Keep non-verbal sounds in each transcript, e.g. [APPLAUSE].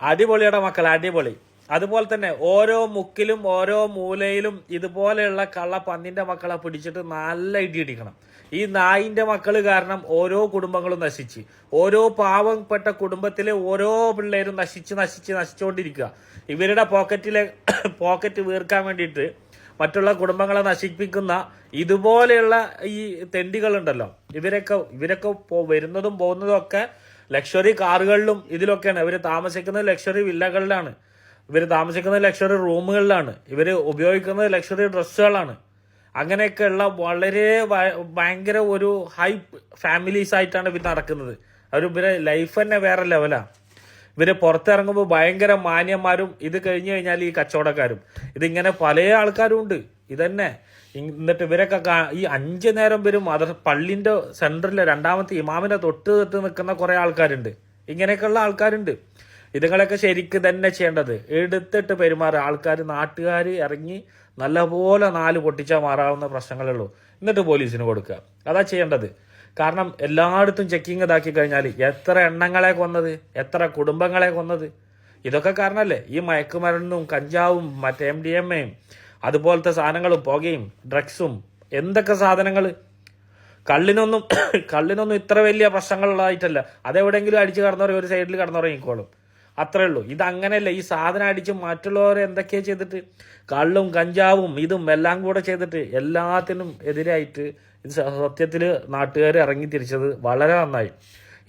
അടിപൊളിയുടെ മക്കൾ അടിപൊളി. അതുപോലെ തന്നെ ഓരോ മുക്കിലും ഓരോ മൂലയിലും ഇതുപോലെയുള്ള കള്ള പന്നിന്റെ മക്കളെ പിടിച്ചിട്ട് നല്ല ഇടി ഇടിക്കണം ഈ നായിന്റെ മക്കൾ കാരണം ഓരോ കുടുംബങ്ങളും നശിച്ച്. ഓരോ പാവപ്പെട്ട കുടുംബത്തിലെ ഓരോ പിള്ളേരും നശിച്ച് നശിച്ച് നശിച്ചുകൊണ്ടിരിക്കുക ഇവരുടെ പോക്കറ്റിലെ പോക്കറ്റ് [COUGHS] വീർക്കാൻ വേണ്ടിയിട്ട് മറ്റുള്ള കുടുംബങ്ങളെ നശിപ്പിക്കുന്ന ഇതുപോലെയുള്ള ഈ തെണ്ടികളുണ്ടല്ലോ. ഇവരൊക്കെ ഇവരൊക്കെ വരുന്നതും പോകുന്നതും ഒക്കെ ലക്ഷറി കാറുകളിലും ഇതിലൊക്കെയാണ്. ഇവർ താമസിക്കുന്നത് ലക്ഷറി വില്ലകളിലാണ് ഇവർ താമസിക്കുന്നത് ലക്ഷറി റൂമുകളിലാണ്. ഇവർ ഉപയോഗിക്കുന്നത് ലക്ഷറി ഡ്രസ്സുകളാണ്. അങ്ങനെയൊക്കെയുള്ള വളരെ ഭയങ്കര ഒരു ഹൈ ഫാമിലീസ് ആയിട്ടാണ് ഇവർ നടക്കുന്നത്. അവർ ഇവരെ ലൈഫ് തന്നെ വേറെ ലെവലാണ് ഇവർ പുറത്തിറങ്ങുമ്പോൾ ഭയങ്കര മാന്യന്മാരും ഇത് കഴിഞ്ഞു കഴിഞ്ഞാൽ ഈ കച്ചവടക്കാരും. ഇതിങ്ങനെ പല ആൾക്കാരും ഉണ്ട്. ഇതന്നെ. എന്നിട്ട് ഇവരൊക്കെ ഈ അഞ്ചു നേരം വരും മദർ പള്ളിന്റെ സെന്ററിലെ രണ്ടാമത്തെ ഇമാമിനെ തൊട്ട് തൊട്ട് നിൽക്കുന്ന കുറെ ആൾക്കാരുണ്ട്. ഇങ്ങനെയൊക്കെയുള്ള ആൾക്കാരുണ്ട്. ഇതുങ്ങളൊക്കെ ശരിക്ക് തന്നെ ചെയ്യേണ്ടത്. എടുത്തിട്ട് പെരുമാറുക ആൾക്കാർ നാട്ടുകാർ ഇറങ്ങി നല്ലപോലെ നാല് പൊട്ടിച്ചാൽ മാറാവുന്ന പ്രശ്നങ്ങളേ ഉള്ളൂ. എന്നിട്ട് പോലീസിന് കൊടുക്കുക. അതാ ചെയ്യേണ്ടത്. കാരണം എല്ലായിടത്തും ചെക്കിങ് ഇതാക്കി കഴിഞ്ഞാൽ എത്ര എണ്ണങ്ങളെ കൊന്നത് എത്ര കുടുംബങ്ങളെ കൊന്നത്. ഇതൊക്കെ കാരണമല്ലേ ഈ മയക്കുമരുന്നും കഞ്ചാവും മറ്റേ എം ഡി എം എയും അതുപോലത്തെ സാധനങ്ങളും പുകയും ഡ്രഗ്സും എന്തൊക്കെ സാധനങ്ങൾ? കള്ളിനൊന്നും [COUGHS] കള്ളിനൊന്നും ഇത്ര വലിയ പ്രശ്നങ്ങളുള്ളതായിട്ടല്ല. അതെവിടെയെങ്കിലും അടിച്ച് കടന്നുറങ്ങി ഒരു സൈഡിൽ കടന്നുറങ്ങിക്കോളും. അത്രേ ഉള്ളൂ. ഇത് അങ്ങനെയല്ല ഈ സാധനം അടിച്ച് മറ്റുള്ളവരെ എന്തൊക്കെയാ ചെയ്തിട്ട്? കള്ളും കഞ്ചാവും ഇതും എല്ലാം കൂടെ ചെയ്തിട്ട് എല്ലാത്തിനും എതിരായിട്ട് ഇത് സത്യത്തിൽ നാട്ടുകാർ ഇറങ്ങി തിരിച്ചത് വളരെ നന്നായി.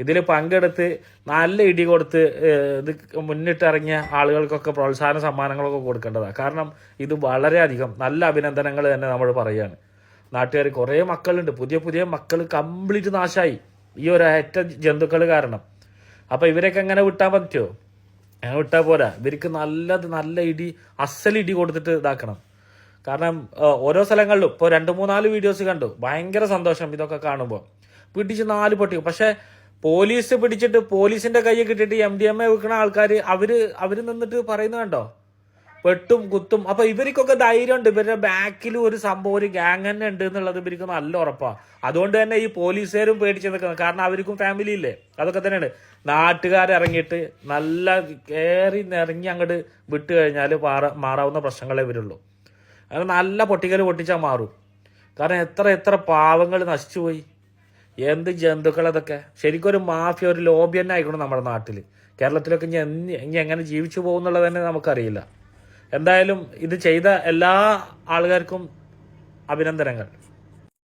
ഇതിൽ പങ്കെടുത്ത് നല്ല ഇടി കൊടുത്ത് ഇത് മുന്നിട്ടിറങ്ങിയ ആളുകൾക്കൊക്കെ പ്രോത്സാഹന സമ്മാനങ്ങളൊക്കെ കൊടുക്കേണ്ടതാണ് കാരണം ഇത് വളരെയധികം നല്ല അഭിനന്ദനങ്ങൾ തന്നെ നമ്മൾ പറയുകയാണ് നാട്ടുകാർ കുറേ മക്കളുണ്ട്. പുതിയ പുതിയ മക്കൾ കംപ്ലീറ്റ് നാശമായി ഈ ഒരു അയറ്റ ജന്തുക്കൾ കാരണം. അപ്പോൾ ഇവരൊക്കെ എങ്ങനെ വിട്ടാൻ പറ്റുമോ അങ്ങനെ വിട്ടാൽ പോരാ. ഇവർക്ക് നല്ലത് നല്ല ഇടി അസൽ ഇടി കൊടുത്തിട്ട് ഇതാക്കണം. കാരണം ഓരോ സ്ഥലങ്ങളിലും ഇപ്പോൾ രണ്ട് മൂന്നാൽ വീഡിയോസ് കണ്ടു. ഭയങ്കര സന്തോഷം ഇതൊക്കെ കാണുമ്പോൾ പിടിച്ച് നാല് പൊട്ടി. പക്ഷെ പോലീസ് പിടിച്ചിട്ട് പോലീസിന്റെ കയ്യിൽ കിട്ടിയിട്ട് എം ഡി എം എ വിൽക്കുന്ന ആൾക്കാർ അവർ അവർ നിന്നിട്ട് പറയുന്നത് കണ്ടോ? വെട്ടും കുത്തും. അപ്പൊ ഇവർക്കൊക്കെ ധൈര്യമുണ്ട്. ഇവരുടെ ബാക്കിൽ ഒരു സംഭവം ഒരു ഗ്യാങ് തന്നെ ഉണ്ട് എന്നുള്ളത് ഇവർക്ക് നല്ല ഉറപ്പാണ് അതുകൊണ്ട് തന്നെ ഈ പോലീസുകാരും പേടിച്ച് നിൽക്കുന്നത്. കാരണം അവർക്കും ഫാമിലി ഇല്ലേ? അതൊക്കെ തന്നെയാണ്. നാട്ടുകാർ ഇറങ്ങിയിട്ട് നല്ല കയറി നിറങ്ങി അങ്ങോട്ട് വിട്ട് കഴിഞ്ഞാൽ മാറാവുന്ന പ്രശ്നങ്ങളെ ഇവരുള്ളൂ. അത് നല്ല പൊട്ടിക്കൽ പൊട്ടിച്ചാൽ മാറും. കാരണം എത്ര എത്ര പാവങ്ങൾ നശിച്ചുപോയി എന്ത് ജന്തുക്കൾ അതൊക്കെ ശരിക്കും ഒരു മാഫിയ ഒരു ലോബി തന്നെ ആയിക്കണം നമ്മുടെ നാട്ടിൽ കേരളത്തിലൊക്കെ ഇനി എങ്ങനെ ജീവിച്ചു പോകുന്നുള്ളത് തന്നെ നമുക്കറിയില്ല. എന്തായാലും ഇത് ചെയ്ത എല്ലാ ആൾക്കാർക്കും അഭിനന്ദനങ്ങൾ.